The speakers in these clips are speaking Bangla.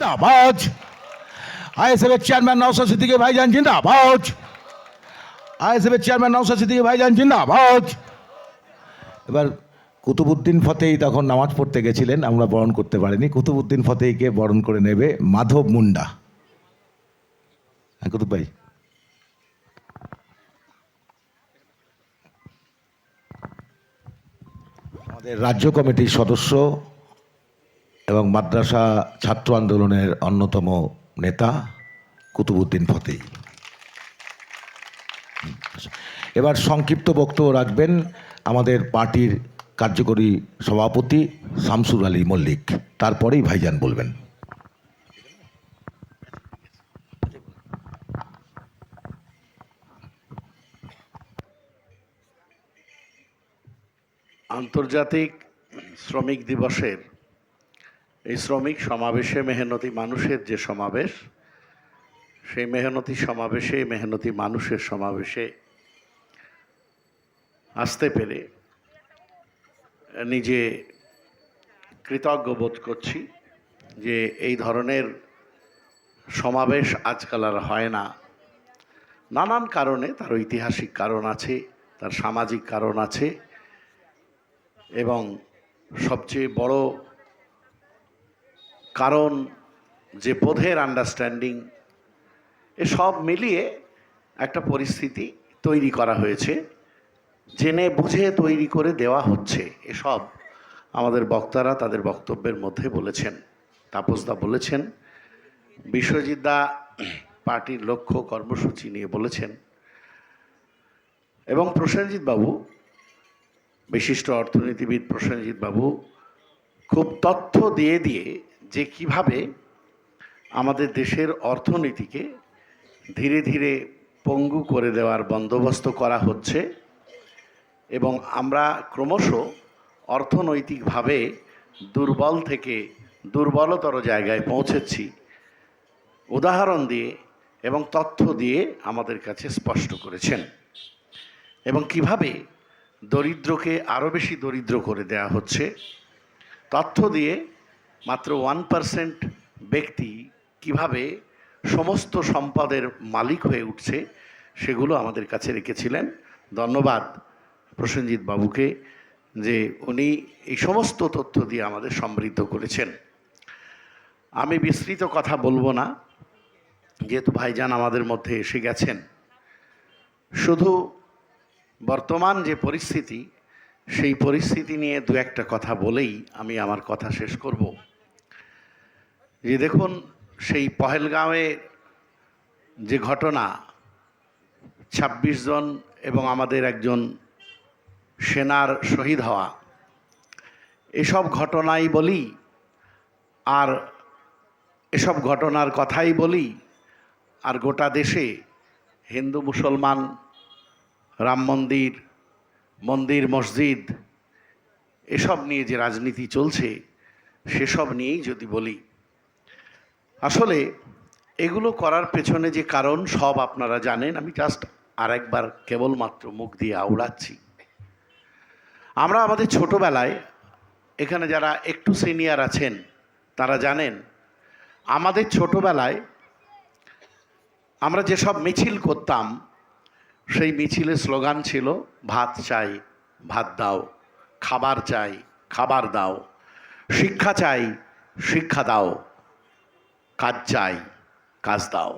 জিন্দাবাদ। আইএসএফ এর চেয়ারম্যান নওশাদ সিদ্দিকী ভাইজান জিন্দাবাদ। আইএসএফ এর চেয়ারম্যান নওশাদ সিদ্দিকী ভাইজান জিন্দাবাদ। এবার কুতুবুদ্দিন ফতেই তখন নামাজ পড়তে গেছিলেন, আমরা বরণ করতে পারিনি। কুতুবুদ্দিন ফতেইকে বরণ করে নেবে মাধব মুন্ডা। হ্যাঁ কুতুব ভাই। আমাদের রাজ্য কমিটির সদস্য এবং মাদ্রাসা ছাত্র আন্দোলনের অন্যতম নেতা কুতুবুদ্দিন ফতেই। এবার সংক্ষিপ্ত বক্তব্য রাখবেন আমাদের পার্টির কার্যকরী সভাপতি শামসুর আলী মল্লিক। তারপরেই ভাইজান বলবেন। আন্তর্জাতিক শ্রমিক দিবসের এই শ্রমিক সমাবেশে মেহনতি মানুষের যে সমাবেশ, সেই মেহনতি সমাবেশে, মেহনতি মানুষের সমাবেশে আসতে পেরে নিজে কৃতজ্ঞ বোধ করছি যে এই ধরনের সমাবেশ আজকাল আর হয় না। নানান কারণে তার ঐতিহাসিক কারণ আছে, তার সামাজিক কারণ আছে এবং সবচেয়ে বড় কারণ যে বোধের আন্ডারস্ট্যান্ডিং এসব মিলিয়ে একটা পরিস্থিতি তৈরি করা হয়েছে, জেনে বুঝে তৈরি করে দেওয়া হচ্ছে এসব। আমাদের বক্তারা তাদের বক্তব্যের মধ্যে বলেছেন তাপসদা বলেছেন, বিশ্বজিৎ দা পার্টির লক্ষ্য কর্মসূচি নিয়ে বলেছেন এবং প্রসেনজিৎ বাবু, বিশিষ্ট অর্থনীতিবিদ প্রসেনজিৎ বাবু, খুব তথ্য দিয়ে দিয়ে যে কীভাবে আমাদের দেশের অর্থনীতিকে ধীরে ধীরে পঙ্গু করে দেওয়ার বন্দোবস্ত করা হচ্ছে এবং আমরা ক্রমশ অর্থনৈতিকভাবে দুর্বল থেকে দুর্বলতর জায়গায় পৌঁছেছি। উদাহরণ দিয়ে এবং তথ্য দিয়ে আমাদের কাছে স্পষ্ট করেছেন। এবং কীভাবে দরিদ্রকে আরও বেশি দরিদ্র করে দেয়া হচ্ছে, তথ্য দিয়ে মাত্র ওয়ান পার্সেন্ট ব্যক্তি কীভাবে সমস্ত সম্পদের মালিক হয়ে উঠছে সেগুলো আমাদের কাছে রেখেছিলেন। ধন্যবাদ প্রসেনজিৎ বাবুকে যে উনি এই সমস্ত তথ্য দিয়ে আমাদের সমৃদ্ধ করেছেন। আমি বিস্তৃত কথা বলব না, যেহেতু ভাইজান আমাদের মধ্যে এসে গেছেন। শুধু বর্তমান যে পরিস্থিতি, সেই পরিস্থিতি নিয়ে দু একটা কথা বলেই আমি আমার কথা শেষ করব। যে দেখুন, সেই পহেলগাঁওয়ে যে ঘটনা ২৬ জন এবং আমাদের একজন সেনার শহীদ হওয়া, এসব ঘটনাই বলি আর এসব ঘটনার কথাই বলি আর গোটা দেশে হিন্দু, মুসলমান, রাম মন্দির মন্দির, মসজিদ, এসব নিয়ে যে রাজনীতি চলছে, সেসব নিয়েই যদি বলি আসলে এগুলো করার পেছনে যে কারণ সব আপনারা জানেন, আমি জাস্ট আরেকবার কেবলমাত্র মুখ দিয়ে আওড়াচ্ছি। আমরা আমাদের ছোটবেলায়, এখানে যারা একটু সিনিয়র আছেন, তারা জানেন, আমাদের ছোটবেলায় আমরা যেসব মিছিল করতাম, সেই মিছিলের স্লোগান ছিল, ভাত চাই, ভাত দাও, খাবার চাই, খাবার দাও, শিক্ষা চাই, শিক্ষা দাও। কাজ চাই, কাজ দাও।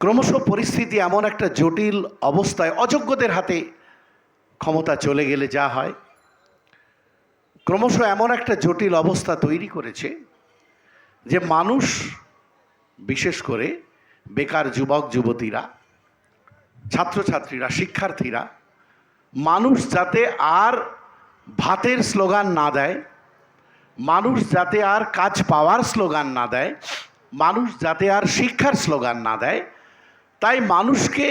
ক্রমশ পরিস্থিতি এমন একটা জটিল অবস্থায় অযোগ্যদের হাতে ক্ষমতা চলে গেলে যা হয়। ক্রমশ এমন একটা জটিল অবস্থা তৈরি করেছে যে মানুষ, বিশেষ করে বেকার যুবক, যুবতীরা, ছাত্রছাত্রীরা, শিক্ষার্থীরা, মানুষ যাতে আর ভাতের স্লোগান না দেয় মানুষ যাতে আর কাজ পাওয়ার স্লোগান না দেয়, মানুষ যাতে আর শিক্ষার স্লোগান না দেয়, তাই মানুষকে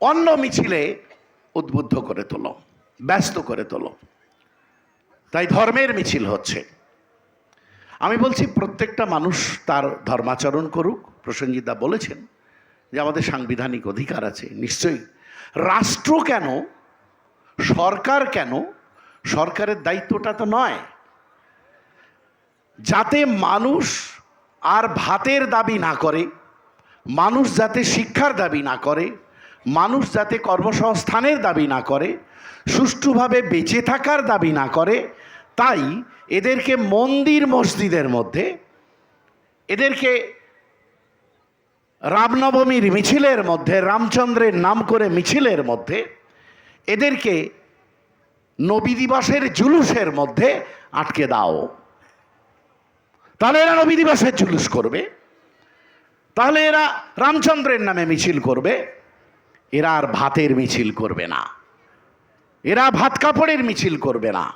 অন্য মিছিলে উদ্বুদ্ধ করে তোলো, ব্যস্ত করে তোলো। তাই ধর্মের মিছিল হচ্ছে। আমি বলছি প্রত্যেকটা মানুষ তার ধর্মাচরণ করুক, প্রসঙ্গিতা বলেছেন যে আমাদের সাংবিধানিক অধিকার আছে, নিশ্চয়ই। রাষ্ট্র কেন, সরকার কেন, সরকারের দায়িত্বটা তো নয় যাতে মানুষ আর ভাতের দাবি না করে, মানুষ যাতে শিক্ষার দাবি না করে, মানুষ যাতে কর্মসংস্থানের দাবি না করে, সুষ্ঠুভাবে বেঁচে থাকার দাবি না করে, তাই এদেরকে মন্দির মসজিদের মধ্যে, এদেরকে রামনবমীর মিছিলের মধ্যে, রামচন্দ্রের নাম করে মিছিলের মধ্যে, এদেরকে নবী দিবসের জুলুসের মধ্যে আটকে দাও। তাহলে এরা নবী দিবসের জুলুস করবে। তাহলে এরা রামচন্দ্রের নামে মিছিল করবে। এরা আর ভাতের মিছিল করবে না। এরা ভাত কাপড়ের মিছিল করবে না।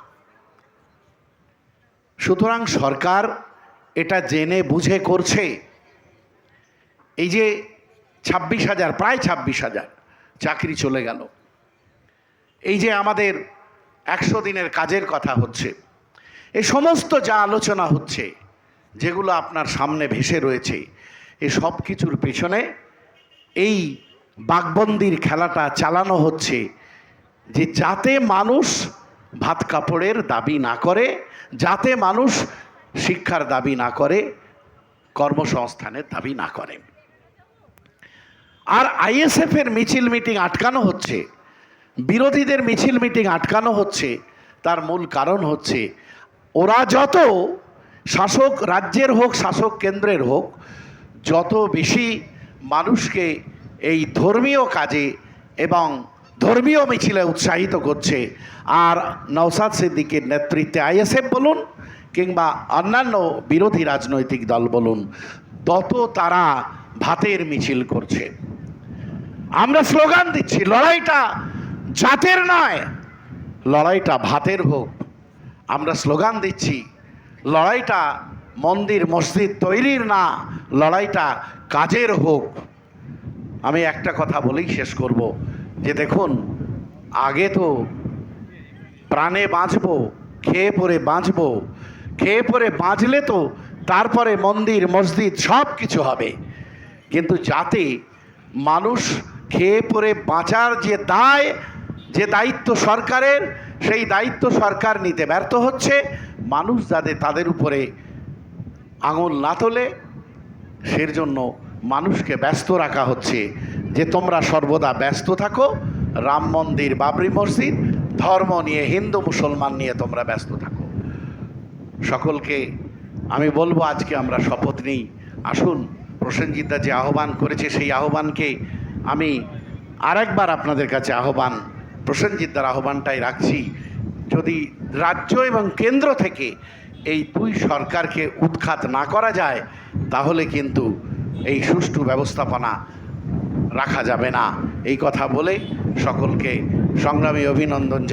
সুতরাং সরকার এটা জেনে বুঝে করছে। এই যে ছাব্বিশ হাজার, প্রায় ছাব্বিশ হাজার চাকরি চলে গেল। এই যে আমাদের একশো দিনের কাজের কথা হচ্ছে। এই সমস্ত যা আলোচনা হচ্ছে যেগুলো আপনার সামনে ভেসে রয়েছে এই সব কিছুর পেছনে এই বাঘবন্দির খেলাটা চালানো হচ্ছে যে যাতে মানুষ ভাত কাপড়ের দাবি না করে, যাতে মানুষ শিক্ষার দাবি না করে, কর্মসংস্থানের দাবি না করে। আর আইএসএফ এর মিছিল মিটিং আটকানো হচ্ছে, বিরোধীদের মিছিল মিটিং আটকানো হচ্ছে, তার মূল কারণ হচ্ছে ওরা যত শাসক রাজ্যের হোক, শাসক কেন্দ্রের হোক, যত বেশি মানুষকে এই ধর্মীয় কাজে এবং ধর্মীয় মিছিলে উৎসাহিত করছে, আর নওসাদ সিদ্দিকের নেতৃত্বে আইএসএফ বলুন কিংবা অন্যান্য বিরোধী রাজনৈতিক দল বলুন, তত তারা ভাতের মিছিল করছে। আমরা স্লোগান দিচ্ছি, লড়াইটা জাতের নয়, লড়াইটা ভাতের হোক। আমরা স্লোগান দিচ্ছি লড়াইটা মন্দির, মসজিদ তৈরির না, লড়াইটা কাজের হোক। আমি একটা কথা বলেই শেষ করব যে দেখুন, আগে তো প্রাণে বাঁচবো, খেয়ে পরে বাঁচবো, খেয়ে পরে বাঁচলে তো তারপরে মন্দির, মসজিদ সব কিছু হবে। কিন্তু যাতে মানুষ খেয়ে পরে বাঁচার যে দায় যে দায়িত্ব সরকারের, সেই দায়িত্ব সরকার নিতে ব্যর্থ হচ্ছে। মানুষ যাতে তাদের উপরে আঙুল না তোলে সের জন্য মানুষকে ব্যস্ত রাখা হচ্ছে। যে তোমরা সর্বদা ব্যস্ত থাকো, রাম মন্দির, বাবরি মসজিদ, ধর্ম নিয়ে, হিন্দু, মুসলমান নিয়ে তোমরা ব্যস্ত থাকো। সকলকে আমি বলব, আজকে আমরা শপথ নিই। আসুন প্রসেনজিৎদা যে আহ্বান করেছে, সেই আহ্বানকে আমি আরেকবার আপনাদের কাছে আহ্বান প্রসেনজিৎদার আহ্বানটাই রাখছি, যদি রাজ্য এবং কেন্দ্র থেকে এই দুই সরকারকে উৎখাত না করা যায়, তাহলে কিন্তু এই সুষ্ঠু ব্যবস্থাপনা রাখা যাবে না এই কথা বলে সকলকে সংগ্রামী অভিনন্দন।